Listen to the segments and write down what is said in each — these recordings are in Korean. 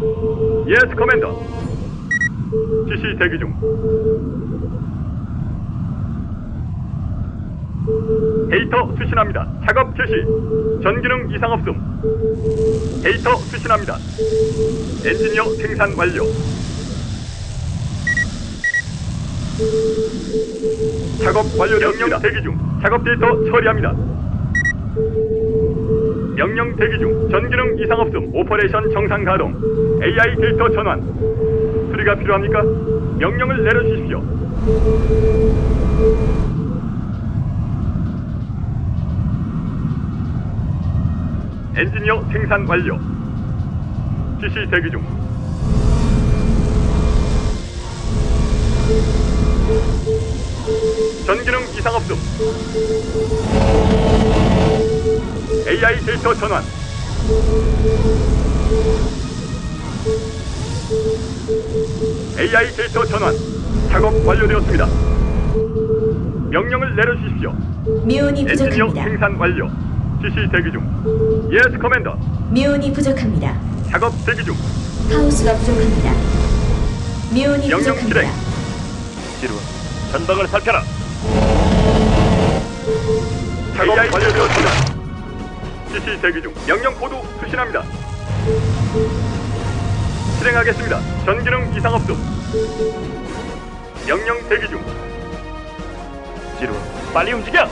예스 커맨더. 지시 대기 중. 데이터 수신합니다. 작업 개시. 전기능 이상 없음. 데이터 수신합니다. 엔지니어 생산 완료. 작업 완료되었습니다. 명령 대기 중. 작업 데이터 처리합니다. 명령 대기 중. 전기능 이상 없음. 오퍼레이션 정상 가동. AI 데이터 전환. 수리가 필요합니까? 명령을 내려주십시오. 엔지니어 생산 완료. 지시 대기 중. 전기능 이상 없음. AI 데이터 전환. AI 데이터 전환. 작업 완료되었습니다. 명령을 내려주십시오. 미온이 엔지니어 부족합니다. 생산 완료. 지시 대기 중. 예스 커맨더. 미온이 부족합니다. 작업 대기 중. 하우스가 부족합니다. 미온이 명령 부족합니다. 실행. 지루한 전방을 살펴라. 작업 완료되었습니다. 지시 대기 중. 명령 코드 수신합니다. 실행하겠습니다. 전기능 이상 없음. 명령 대기 중. 지루한 빨리 움직여.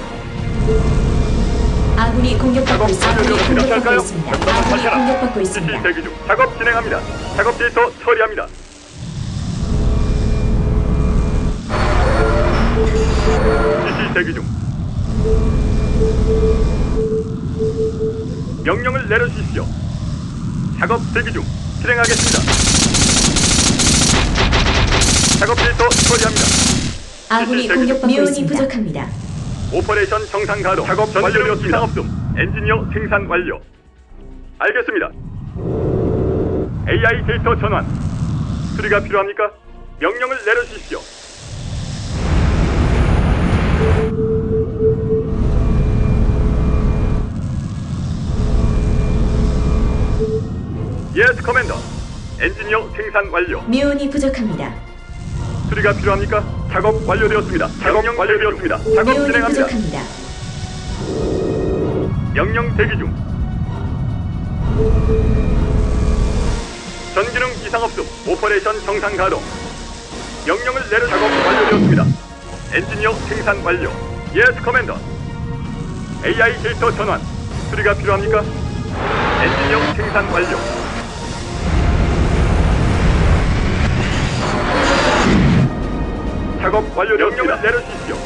아군이 공격받고 있습니다. 아군이 공격받고? 있습니다. 아군이. 공격받고 있습니다. 대기 중. 작업 진행합니다. 작업 데이터 처리합니다. 지시 대기 중. 명령을 내려주십시오. 작업 대기 중. 실행하겠습니다. 작업 데이터 처리합니다. 아군이. 공격받고 미온이 있습니다. 부족합니다. 오퍼레이션 정상 가동. 작업 완료되었습니다. 이상 없음. 엔지니어 생산 완료. 알겠습니다. AI 데이터 전환. 수리가 필요합니까? 명령을 내려주십시오. 엔지니어 생산 완료. 미온이 부족합니다. 수리가 필요합니까? 작업 완료되었습니다. 작업 완료되었습니다. 작업 미온이 진행합니다. 부족합니다. 명령 대기 중. 전기능 이상 없음. 오퍼레이션 정상 가동. 명령을 내려 작업 완료되었습니다. 엔지니어 생산 완료. 예스 커맨더. AI 데이터 전환. 수리가 필요합니까? 엔지니어 생산 완료. 작업 완료되었습니다. 명령을 내려주십시오.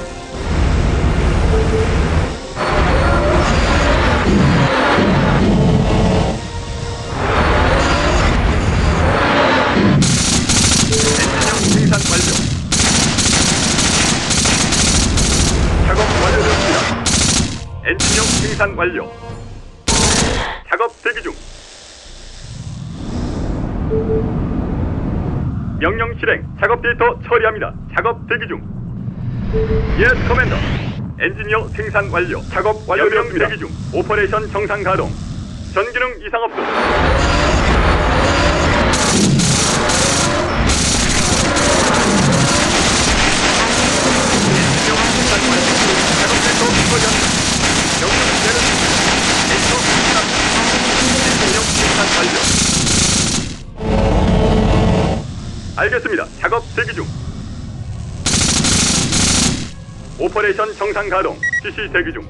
생산 완료. 작업 완료되었습니다. 엔지니어 생산 완료. 작업 대기 중. 명령 실행. 작업 데이터 처리합니다. 작업 대기 중. 예스 커맨더. 엔지니어 생산 완료. 작업 완료되었습니다. 대기 중. 오퍼레이션 정상 가동. 전기능 이상 없음. 알겠습니다. 작업 대기 중. 오퍼레이션 정상 가동. 지시 대기 중.